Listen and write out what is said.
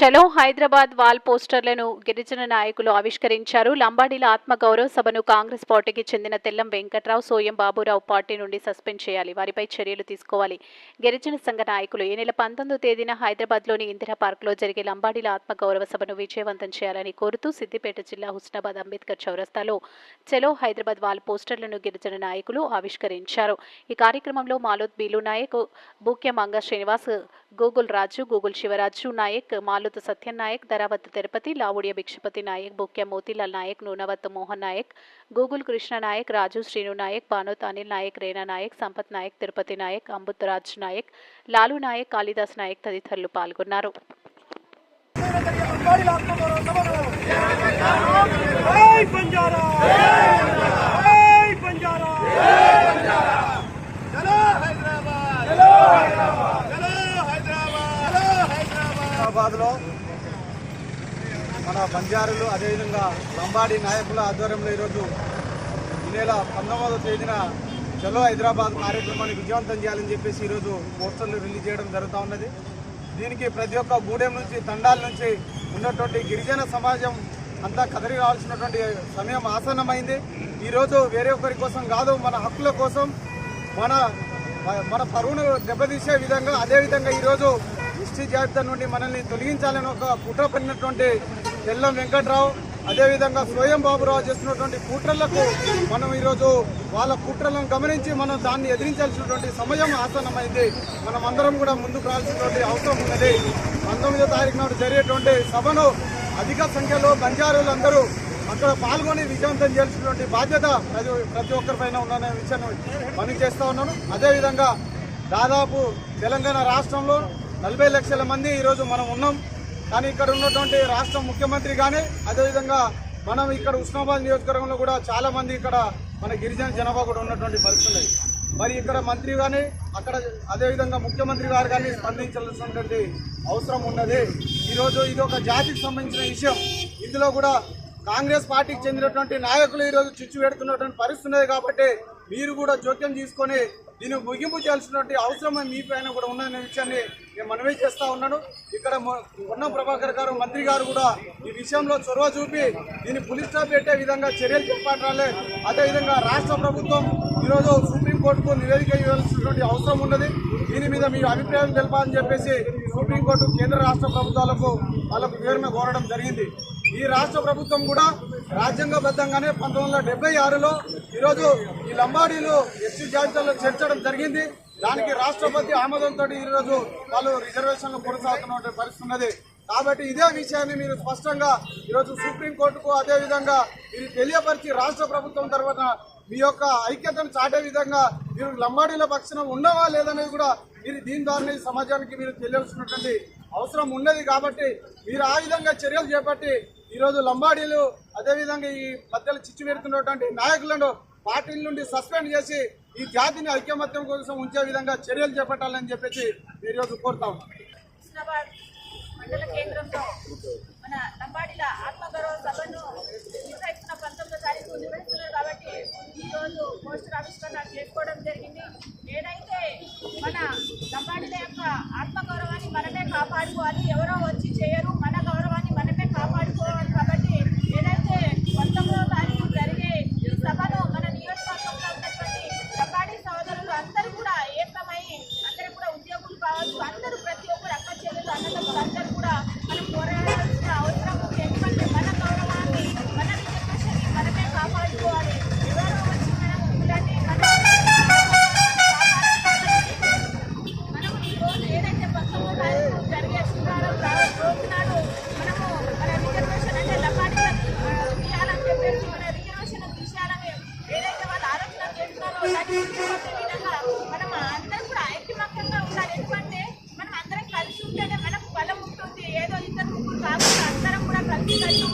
చలో హైదరాబాద్ వాల్ పోస్టర్లను గిరిజన నాయకులు ఆవిష్కరించారు. లంబాడీల ఆత్మగౌరవ సభను కాంగ్రెస్ పార్టీకి చెందిన తెల్లం వెంకట్రావు సోయం బాబురావు పార్టీ నుండి సస్పెండ్ చేయాలి. వారిపై చర్యలు తీసుకోవాలి. గిరిజన సంఘ నాయకులు ఈ నెల పంతొమ్మిదో తేదీన హైదరాబాద్లోని ఇందిరా పార్కులో జరిగే లంబాడీల ఆత్మగౌరవ సభను విజయవంతం చేయాలని కోరుతూ సిద్దిపేట జిల్లా హుస్నాబాద్ అంబేద్కర్ చౌరస్తాలో చలో హైదరాబాద్ వాల్ పోస్టర్లను గిరిజన నాయకులు ఆవిష్కరించారు. ఈ కార్యక్రమంలో Malod Bilu Nayak Bukya Manga Srinivas Google Raju Google Shivaraju Nayak మాలుత్ Satyanayak Dharavath Tirupati Lavudiya Bhikshapati Nayak Bukya Motilal Nayak Nunavath Mohan Nayak Google Krishna Nayak Raju Srinu Nayak Banoth Anil Nayak Rena Nayak Sampath Nayak Tirupati Nayak Ambuth Raj Nayak Lalu Nayak Kalidas Nayak తదితరులు పాల్గొన్నారు. జై పంజారా జై బంజారా చలో హైదరాబాద్ చలో హైదరాబాద్ చలో హైదరాబాద్ చలో హైదరాబాద్ హైదరాబాద్లో మన బంజారులు అదేవిధంగా లంబాడి నాయకుల ఆధ్వర్యంలో ఈరోజు ఈ నెల పంతొమ్మిదవ తేదీన చలో హైదరాబాద్ కార్యక్రమాన్ని విజయవంతం చేయాలని చెప్పేసి ఈరోజు పోస్టర్లు రిలీజ్ చేయడం జరుగుతూ ఉన్నది. దీనికి ప్రతి ఒక్క గూడెం నుంచి తండాల నుంచి ఉన్నటువంటి గిరిజన సమాజం అంతా కదలి రావాల్సినటువంటి సమయం ఆసన్నమైంది. ఈరోజు వేరే ఒకరి కోసం కాదు మన హక్కుల కోసం మన మన పరువును దెబ్బతీసే విధంగా అదేవిధంగా ఈరోజు హిస్టరీ జాబితా నుండి మనల్ని తొలగించాలని ఒక కుట్ర పడినటువంటి తెల్లం వెంకట్రావు అదేవిధంగా స్వయం బాబురావు చేస్తున్నటువంటి కుట్రలకు మనం ఈరోజు వాళ్ళ కుట్రలను గమనించి మనం దాన్ని ఎదిరించాల్సినటువంటి సమయం ఆసన్నమైంది. మనం అందరం కూడా ముందుకు రావాల్సినటువంటి అవసరం ఉన్నది. పంతొమ్మిదో తారీఖు నాడు జరిగేటువంటి సభను అధిక సంఖ్యలో బంజారులందరూ అక్కడ పాల్గొని విజయవంతం చేయాల్సినటువంటి బాధ్యత ప్రతి ప్రతి ఒక్కరిపైన ఉందనే విషయాన్ని మనం చేస్తూ ఉన్నాను అదేవిధంగా దాదాపు తెలంగాణ రాష్ట్రంలో నలభై లక్షల మంది ఈరోజు మనం ఉన్నాం. కానీ ఇక్కడ ఉన్నటువంటి రాష్ట్ర ముఖ్యమంత్రి కానీ అదేవిధంగా మనం ఇక్కడ ఉస్మాబాద్ నియోజకవర్గంలో కూడా చాలా మంది ఇక్కడ మన గిరిజన జనాభా కూడా ఉన్నటువంటి పరిస్థితులు మరి ఇక్కడ మంత్రి కానీ అక్కడ అదేవిధంగా ముఖ్యమంత్రి గారు కానీ స్పందించాల్సినటువంటి అవసరం ఉన్నది. ఈరోజు ఇది ఒక జాతికి సంబంధించిన విషయం. ఇందులో కూడా కాంగ్రెస్ పార్టీకి చెందినటువంటి నాయకులు ఈరోజు చిచ్చు పెడుతున్నటువంటి పరిస్థితున్నది కాబట్టి మీరు కూడా జోక్యం తీసుకొని దీన్ని ముగింపు చేయాల్సినటువంటి అవసరం మీ పైన కూడా ఉన్న విషయాన్ని నేను మనమే చేస్తా ఉన్నాను. ఇక్కడ ఉన్న ప్రభాకర్ గారు మంత్రి గారు కూడా ఈ విషయంలో చొరవ చూపి దీన్ని పులి స్టాప్ పెట్టే విధంగా చర్యలు చేపట్టాలి. అదేవిధంగా రాష్ట్ర ప్రభుత్వం ఈరోజు సుప్రీంకోర్టుకు నివేదిక ఇవ్వాల్సినటువంటి అవసరం ఉన్నది. దీని మీద మీ అభిప్రాయం తెలపాలని చెప్పేసి సుప్రీంకోర్టు కేంద్ర రాష్ట్ర ప్రభుత్వాలకు వాళ్ళకు వివరణ కోరడం జరిగింది. ఈ రాష్ట్ర ప్రభుత్వం కూడా రాజ్యాంగబద్ధంగానే పంతొమ్మిది వందల డెబ్బై ఆరులో ఈరోజు ఈ లంబాడీలు ఎస్సీ జాబితాలో చేర్చడం జరిగింది. దానికి రాష్ట్రపతి ఆమోదంతో ఈరోజు వాళ్ళు రిజర్వేషన్లు కొనసాగుతున్న పరిస్థితి ఉన్నది. కాబట్టి ఇదే విషయాన్ని మీరు స్పష్టంగా ఈరోజు సుప్రీంకోర్టుకు అదేవిధంగా మీరు తెలియపరిచి రాష్ట్ర ప్రభుత్వం తర్వాత మీ యొక్క ఐక్యతను చాటే విధంగా మీరు లంబాడీల పక్షాన ఉన్నవా లేదనేది కూడా మీరు దీని ద్వారా సమాజానికి మీరు తెలియాల్సినటువంటి అవసరం ఉన్నది. కాబట్టి మీరు ఆ విధంగా చర్యలు చేపట్టి ఈరోజు లంబాడీలు అదేవిధంగా ఈ మధ్యలో చిచ్చు పెడుతున్నటువంటి నాయకులను పార్టీల నుండి సస్పెండ్ చేసి ఈ జాతిని ఐక్యమత్యం కోసం ఉంచే విధంగా చర్యలు చేపట్టాలని చెప్పేసి ఈరోజు కోరుతాం ఉన్నాం. మండల కేంద్రంలో మన లంబాడిల ఆత్మగౌరవ సభను నిర్వహిస్తున్న పంతొమ్మిదో తారీఖు నిర్వహిస్తున్నారు కాబట్టి ఈరోజు పోస్టర్ ఆవిష్కరణ చేసుకోవడం జరిగింది. ఏదైతే మన మనం అందరం కూడా ఐక్యమత్యంగా ఉండాలి ఎందుకంటే మనం అందరం కలిసి ఉంటేనే మనకు బలం ఉంటుంది. ఏదో ఇద్దరు ముగ్గురు కాకుండా అందరం కూడా కలిసి కలిసి